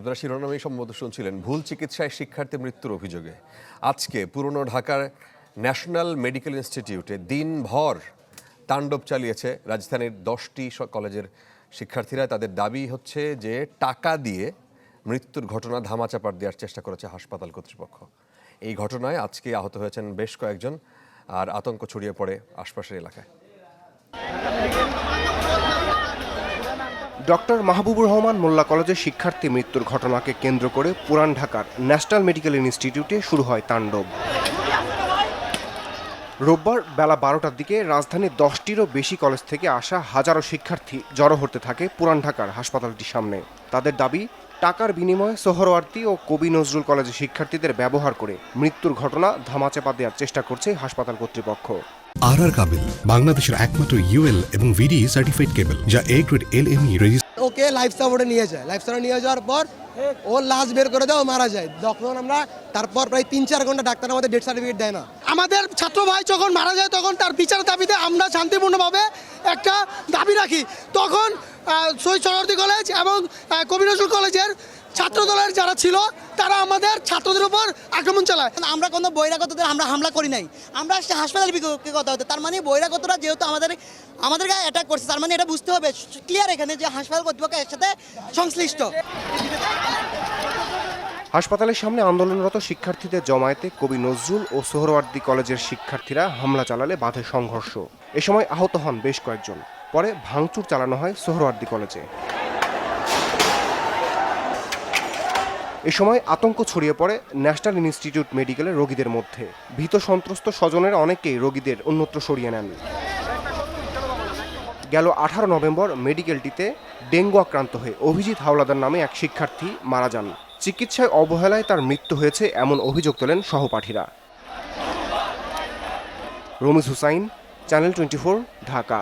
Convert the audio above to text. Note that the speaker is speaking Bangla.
আপনারা শিরোনামেই সম্ভবত শুনছিলেন, ভুল চিকিৎসায় শিক্ষার্থী মৃত্যুর অভিযোগে। আজকে পুরনো ঢাকার ন্যাশনাল মেডিকেল ইনস্টিটিউটে দিনভর তাণ্ডব চালিয়েছে রাজধানীর দশটি কলেজের শিক্ষার্থীরা। তাদের দাবি হচ্ছে যে টাকা দিয়ে মৃত্যুর ঘটনা ধামাচাপার দেওয়ার চেষ্টা করেছে হাসপাতাল কর্তৃপক্ষ। এই ঘটনায় আজকে আহত হয়েছেন বেশ কয়েকজন, আর আতঙ্ক ছড়িয়ে পড়ে আশপাশের এলাকায়। ডক্টর মাহবুবুর রহমান মোল্লা কলেজের শিক্ষার্থী মৃত্যুর ঘটনাকে কেন্দ্র করে পুরান ঢাকার ন্যাশনাল মেডিকেল ইনস্টিটিউটে শুরু হয় তাণ্ডব। রোববার বেলা বারোটার দিকে রাজধানীর দশটিরও বেশি কলেজ থেকে আসা হাজারো শিক্ষার্থী জড়ো হতে থাকে পুরান ঢাকার হাসপাতালটির সামনে। তাদের দাবি, টাকার বিনিময়ে সোহরওয়ার্দী ও কবি নজরুল কলেজের শিক্ষার্থীদের ব্যবহার করে মৃত্যুর ঘটনা ধামাচাপা দেওয়ার চেষ্টা করছে হাসপাতাল কর্তৃপক্ষ। আর আর কাবিল বাংলাদেশের একমাত্র ইউএল এবং ভিডি সার্টিফাইড কেবল যা A grade L M E okay life সাপোর্টে নিয়ে যায়। লাইফ সাপোর্টে নিয়ে যাওয়ার পর ও লাশ বের করে ও মারা যায়। তখন আমরা তারপর প্রায় তিন চার ঘণ্টা ডাক্তার আমাদের ডেথ সার্টিফিকেট দেয় না। আমাদের ছাত্র ভাই যখন মারা যায়, তখন তার বিচার দাবিতে আমরা শান্তিপূর্ণভাবে একটা দাবি রাখি। তখন শহীদ সরস্বতী কলেজ এবং কবি নজরুল কলেজের ছাত্র দলের যারা ছিল তারা আমাদের ছাত্রদের উপর আক্রমণ চালায়। আমরা কোনো বহিরাগতদের আমরা হামলা করি নাই। আমরা আসছি হাসপাতালের কথা হতে তার মানে বহিরাগতরা যেহেতু আমাদের আমাদের গায়ে অ্যাটাক করছে, তার মানে এটা বুঝতে হবে ক্লিয়ার এখানে যে হাসপাতাল কর্তৃপক্ষ এর সাথে সংশ্লিষ্ট। হাসপাতালের সামনে আন্দোলনরত শিক্ষার্থীদের জমায়েতে কবি নজরুল ও সোহরওয়ার্দী কলেজের শিক্ষার্থীরা হামলা চালালে বাধে সংঘর্ষ। এ সময় আহত হন বেশ কয়েকজন। পরে ভাঙচুর চালানো হয় সোহরওয়ার্দী কলেজে। এ সময় আতঙ্ক ছড়িয়ে পড়ে ন্যাশনাল ইনস্টিটিউট মেডিকেলের রোগীদের মধ্যে। ভীত সন্ত্রস্ত স্বজনের অনেকেই রোগীদের অন্যত্র সরিয়ে নেন। গেল আঠারো নভেম্বর মেডিকেলটিতে ডেঙ্গু আক্রান্ত হয়ে অভিজিৎ হাওলাদার নামে এক শিক্ষার্থী মারা যান। চিকিৎসায় অবহেলায় তার মৃত্যু হয়েছে এমন অভিযোগ তোলেন সহপাঠীরা। Ramiz Hussain, channel twenty Dhaka.